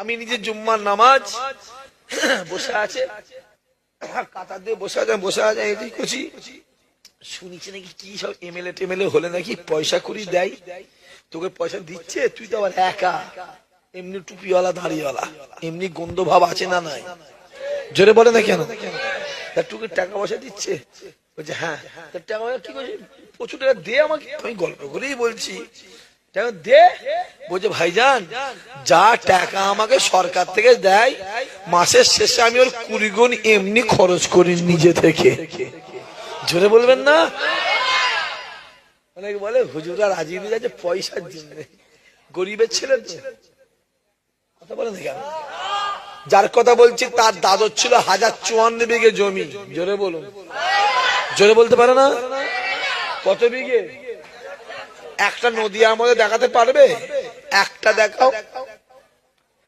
আমি নিজে জুম্মার নামাজ বসে আছে। কাতার দিয়ে বসে আছে বসে আছে, এদিক করছি শুনিছি নাকি কি সব এমএলএ টেমএলএ হলে নাকি পয়সা করি দেয়? তোকে পয়সা দিচ্ছে, তুই তো আবার একা। এমনি টুপিওয়ালা, দাড়িওয়ালা। এমনি গন্ধ ভাব আছে না নাই? জোরে বলে না কেন? তা টুকে পয়সা দিচ্ছে? বলছে হ্যাঁ। টাকা পয়সা কি করছি প্রচুর টাকা দে আমাকে। আমি গল্প করেই বলছি। টাকা দে। বলছে, ভাইজান যা টাকা আমাকে সরকার থেকে দেয়, মাসের শেষে আমি ওর কুড়ি গুণ এমনি খরচ করি নিজে থেকে। জোরে বলবেন না? অনেকে বলে হুজুরা রাজি হয়ে যাচ্ছে পয়সার জন্য। গরিবের ছেলে কথা বলেন কেন যার কথা বলছি, তার দাদর ছিল হাজার চুয়ান্ন বিঘে জমি। জোরে বলুন। জোরে বলতে পারে না? কত বিঘে? একটা নদী আমাদের দেখাতে পারবে? একটা দেখাও।